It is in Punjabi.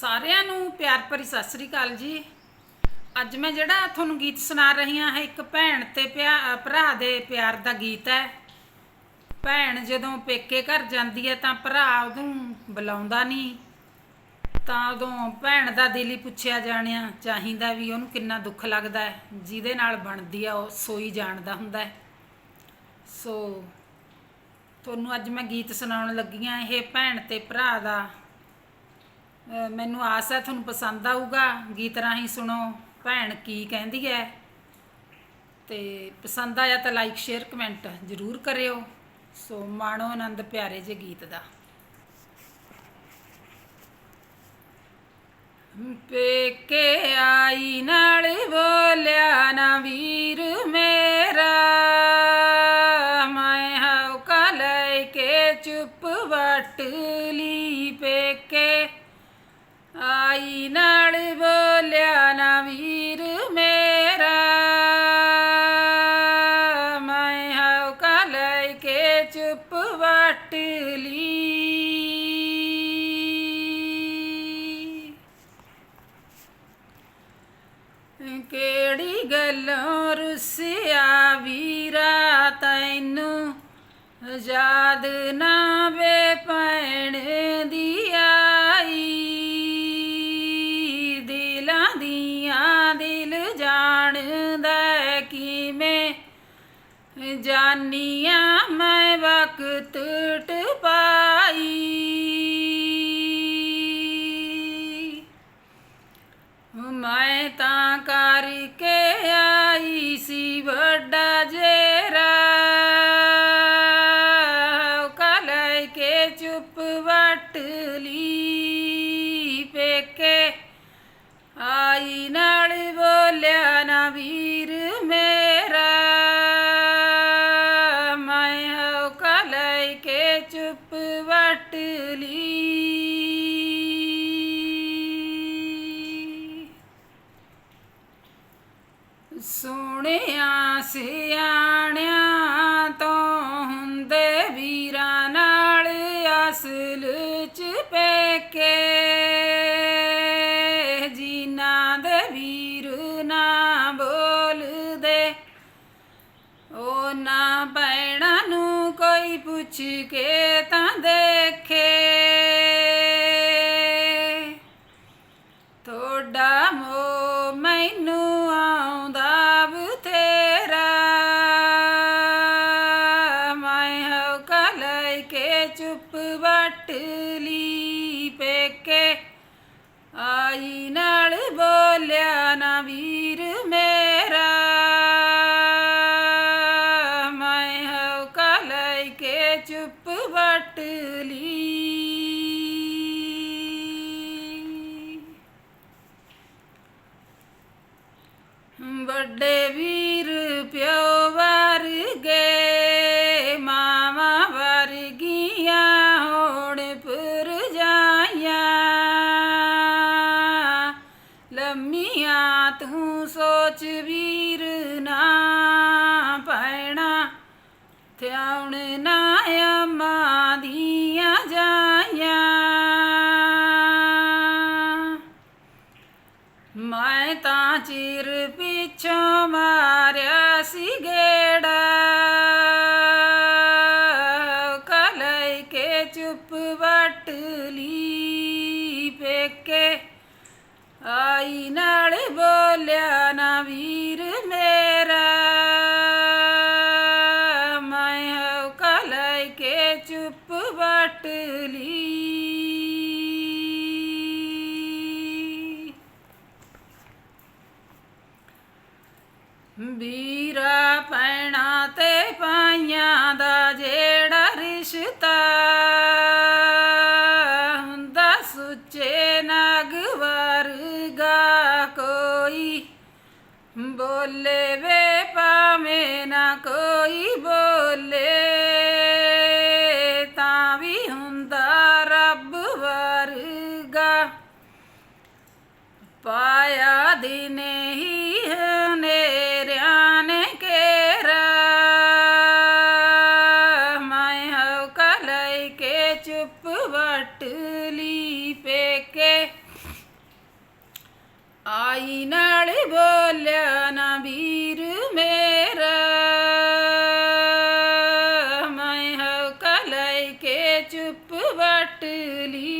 ਸਾਰਿਆਂ ਨੂੰ ਪਿਆਰ ਭਰੀ ਸਤਿ ਸ੍ਰੀ ਅਕਾਲ ਜੀ। ਅੱਜ ਮੈਂ ਜਿਹੜਾ ਤੁਹਾਨੂੰ ਗੀਤ ਸੁਣਾ ਰਹੀ ਹਾਂ ਹੈ ਇੱਕ ਭੈਣ ਤੇ ਪਿਆ- ਭਰਾ ਦੇ ਪਿਆਰ ਦਾ ਗੀਤ ਹੈ। ਭੈਣ ਜਦੋਂ ਪੇਕੇ ਘਰ ਜਾਂਦੀ ਹੈ ਤਾਂ ਭਰਾ ਉਹਨੂੰ ਬੁਲਾਉਂਦਾ ਨਹੀਂ ਤਾਂ ਉਦੋਂ ਭੈਣ ਦਾ ਦਿਲ ਹੀ ਪੁੱਛਿਆ ਜਾਣਿਆ, ਚਾਹੀਦਾ ਵੀ ਉਹਨੂੰ ਕਿੰਨਾ ਦੁੱਖ ਲੱਗਦਾ ਹੈ, ਜਿਹਦੇ ਨਾਲ ਬਣਦੀ ਆ ਉਹ ਸੋਈ ਜਾਣਦਾ ਹੁੰਦਾ ਹੈ। ਸੋ, ਤੁਹਾਨੂੰ ਅੱਜ ਮੈਂ ਗੀਤ ਸੁਣਾਉਣ ਲੱਗੀ ਹਾਂ, ਇਹ ਭੈਣ ਤੇ ਭਰਾ ਦਾ ਮੈਨੂੰ ਆਸ ਹੈ ਤੁਹਾਨੂੰ ਪਸੰਦ ਆਊਗਾ। ਗੀਤ ਰਾਹੀਂ ਸੁਣੋ। ਭੈਣ ਕੀ ਕਹਿੰਦੀ ਹੈ? ਤੇ ਪਸੰਦ ਆਇਆ ਤਾਂ ਲਾਈਕ ਸ਼ੇਅਰ ਕਮੈਂਟ ਜ਼ਰੂਰ ਕਰਿਓ। ਸੋ ਮਾਣੋ ਆਨੰਦ ਪਿਆਰੇ ਜੇ ਗੀਤ ਦਾ। ਪੇਕੇ ਆਈ ਨਾਲ ਬੋਲਿਆ ਨਾ ਵੀਰ ਮੇਰਾ। ਮੈਂ ਹਉਕਾ ਲੈ ਕੇ ਚੁੱਪ ਵਟ ਲਈ ਪੇਕੇ। ਆਈ ਨਾਲ ਬੋਲਿਆ ਨਾ ਵੀਰ ਮੇਰਾ। ਮੈਂ ਹਉਕਾ ਲੈ ਕੇ ਚੁੱਪ ਵਟ ਲਈ ਕਿਹੜੀ ਗੱਲੋਂ ਰੁੱਸਿਆ ਵੀਰਾ ਤੈਨੂੰ ਯਾਦ ਨਾ ਵੇ ਪੈਣ ਜਾਨੀਆਂ ਮੈਂ ਵਕਤ ਟਪਾਈ ਮੈਂ ਤਾਂ ਕਰਕੇ ਆਈ ਸੀ ਵੱਡਾ ਜੇਰਾ। ਕਲੇ ਕੇ ਚੁੱਪ ਵਟ ਲਈ ਪੇਕੇ। ਆਈ ਨਾਲ ਕੇ ਚੁੱਪ ਵਟ ਸਿਆਣਿਆਂ ਤੋਂ ਹੁੰਦੇ ਵੀਰਾਂ ਨਾਲ ਅਸਲ ਚ ਪੇਕੇ ਕੋਈ ਦੇ ਚੁੱਪ ਵਟ ਲਈ ਵੱਡੇ ਵੀਰ ਪਿਓ ਵਰਗੇ, ਮਾਵਾ ਵਰਗੀਆਂ ਹੋਣ ਪਰ ਜਾਇਆ ਲੰਮੀਆਂ ਤੂੰ ਸੋਚ ਵੀਰ ਨਾ ਪੈਣਾ, ਥਿਆਉਣ ਨਾ ਤਾਂ ਪਿੱਛੋਂ ਮਾਰਿਆ ਸੀਗੇ। ਵੀਰਾ ਪੈਣਾ ਤੇ ਪਾਈਆਂ ਦਾ ਜਿਹੜਾ ਰਿਸ਼ਤਾ ਹੁੰਦਾ ਸੁੱਚੇ ਨਗ ਵਰਗਾ ਕੋਈ ਬੋਲੇ ਵੇ ਭਾਵੇਂ ਨਾ ਕੋਈ ਬੋ ਮੈਂ